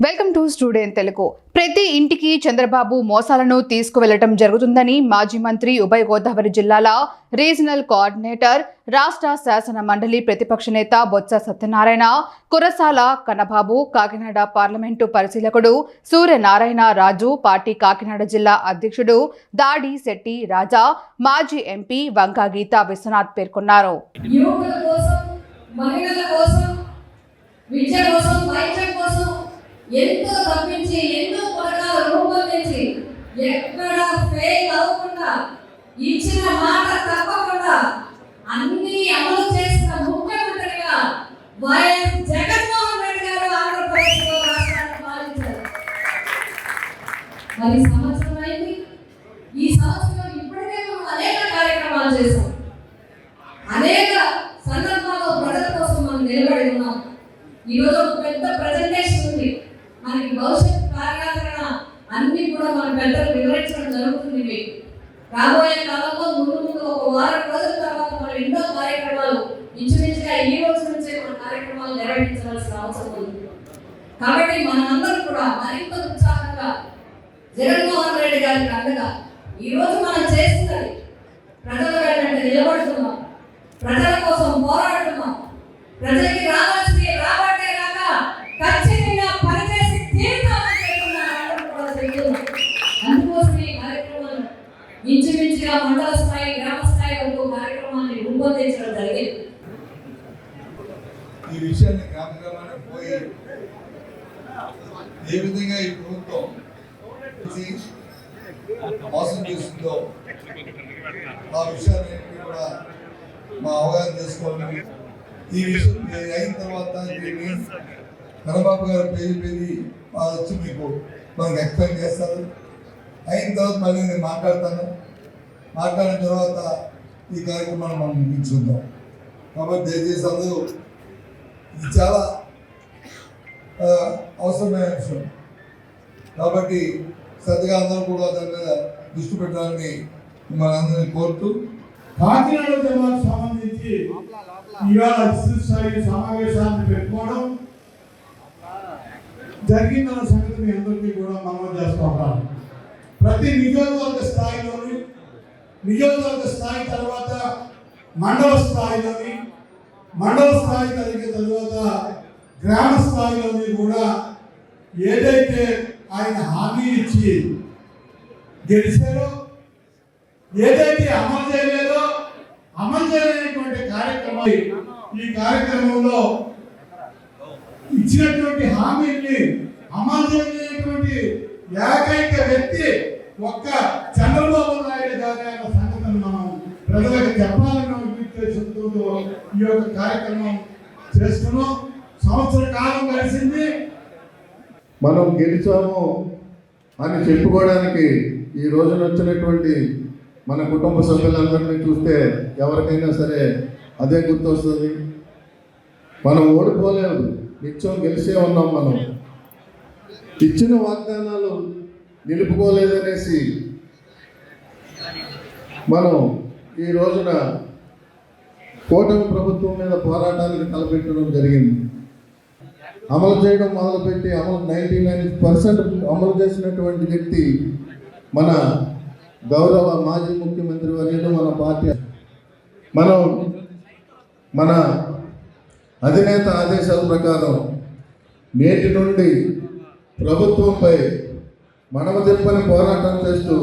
Welcome to student Telugu. ప్రతి ఇంటికి చంద్రబాబు మోసాలను తీసుకువెళ్ళటం జరుగుతుందని మాజీ మంత్రి ఉభయ గోదావరి జిల్లాల రీజనల్ కోఆర్డినేటర్ రాష్ట్ర శాసన మండలి ప్రతిపక్ష నేత బొత్స సత్యనారాయణ కురసాల కన్నబాబు కాకినాడ పార్లమెంటు పరిశీలకుడు సూర్యనారాయణ రాజు పార్టీ కాకినాడ జిల్లా అధ్యక్షుడు దాడి శెట్టి రాజా మాజీ ఎంపీ వంకా గీతా విశ్వనాథ్ పేర్కొన్నారు. కోసం కోసం విద్య కోసం వైద్యం కోసం ఎంతో తప్పించి ఎన్నో పథకాలు రూపొందించి ఎక్కడ ఫెయిల్ అవ్వకుండా ఇచ్చిన మాట తప్పకుండా అన్ని అమలు చేసిన ముఖ్యమంత్రిగా వైఎస్ జగన్మోహన్ రెడ్డి గారు ఆంధ్రప్రదేశ్లో రాష్ట్రాన్ని పాలించారు. మరి సంవత్సరం అయింది. ఈ సంవత్సరం ఇప్పటికే మనం అనేక కార్యక్రమాలు చేశాం. అనేక సందర్భాల్లో ప్రజల కోసం మనం నిలబడి ఉన్నాం. ఈరోజు పెద్ద ప్రజలు మనకి భవిష్యత్ కార్యాచరణ అన్ని కూడా మన పెద్దలు వివరించడం జరుగుతుంది మీకు. రాబోయే కాలంలో ముందు ముందు ఒక వారం రోజుల తర్వాత మనం ఎన్నో కార్యక్రమాలు ఇంచుమించుగా ఈ రోజు నుంచే మన కార్యక్రమాలు నిర్వహించవలసిన అవసరం ఉంది. కాబట్టి మనందరం కూడా మరింత ఉత్సాహంగా జగన్మోహన్ రెడ్డి గారికి అండగా ఈ రోజు మనం చేస్తున్నది. ప్రజల వెంట నిలబడుతున్నాం. ప్రజల కోసం పోరాడుతున్నాం. ప్రజలకి రా ఇంచుమించుగా మండల స్థాయి గ్రామ స్థాయి వరకు కార్యక్రమాన్ని రూపొందించడం జరిగింది. ఈ విషయాన్ని జ్ఞాపకాలను పోయి ఏ విధంగా ఈ ప్రభుత్వం మోసం చేస్తుందో ఆ విషయాన్ని కూడా మా అవగాహన చేసుకోవాలని ఈ విషయం అయిన తర్వాత కరబాబు గారు పేరు పేరు వాళ్ళు వచ్చి మీకు మనకు ఎక్స్ప్లెయిన్ చేస్తారు. అయిన తర్వాత మళ్ళీ నేను మాట్లాడతాను. మాట్లాడిన తర్వాత ఈ కార్యక్రమాన్ని మనం ముగించుకుందాం. కాబట్టి దయచేసి అందరూ ఇది చాలా అవసరమైన విషయం. కాబట్టి శ్రద్ధగా అందరూ కూడా దాని మీద దృష్టి పెట్టాలని మనందరినీ కోరుతూ కాకినాడ జిల్లాకు సంబంధించి ఇవాళ విస్తృత స్థాయి సమావేశాన్ని పెట్టుకోవడం జరిగిందన్న సంగతి మీ అందరికీ కూడా మనం చేస్తూ ఉంటాను ప్రతి నియోజకవర్గ స్థాయిలోనూ నియోజకవర్గ స్థాయి తర్వాత మండల స్థాయిలోని మండల స్థాయి కలిగిన తర్వాత గ్రామ స్థాయిలోని కూడా ఏదైతే ఆయన హామీ ఇచ్చి గెలిచారో ఏదైతే అమలు చేయలేదో అమలు చేయలేనటువంటి కార్యక్రమం ఈ కార్యక్రమంలో ఇచ్చినటువంటి హామీని అమలు చేయలేనటువంటి ఏకైక వ్యక్తి ఒక్క చంద్రబాబు నాయుడు గారి అన్న సంగతిని మనం ప్రజలకు చెప్పాలన్న ఉద్దేశంతో ఈ యొక్క కార్యక్రమం చేస్తున్నాం. సంవత్సర కాలం కలిసింది మనం గెలిచాము అని చెప్పుకోవడానికి ఈ రోజున వచ్చినటువంటి మన కుటుంబ సభ్యులందరినీ చూస్తే ఎవరికైనా సరే అదే గుర్తొస్తుంది. మనం ఓడిపోలేదు. నిత్యం గెలిచే ఉన్నాం మనం. ఇచ్చిన వాగ్దానాలు నిలుపుకోలేదనేసి మనం ఈ రోజున కూటమి ప్రభుత్వం మీద పోరాటానికి తలపెట్టడం జరిగింది. అమలు చేయడం మొదలుపెట్టి అమలు నైంటీ నైన్ పర్సెంట్ అమలు చేసినటువంటి వ్యక్తి మన గౌరవ మాజీ ముఖ్యమంత్రి వర్యుడు మన పార్టీ. మనం మన అధినేత ఆదేశాల ప్రకారం నేటి నుండి ప్రభుత్వంపై మనమ తిప్పని పోరాటం చేస్తూ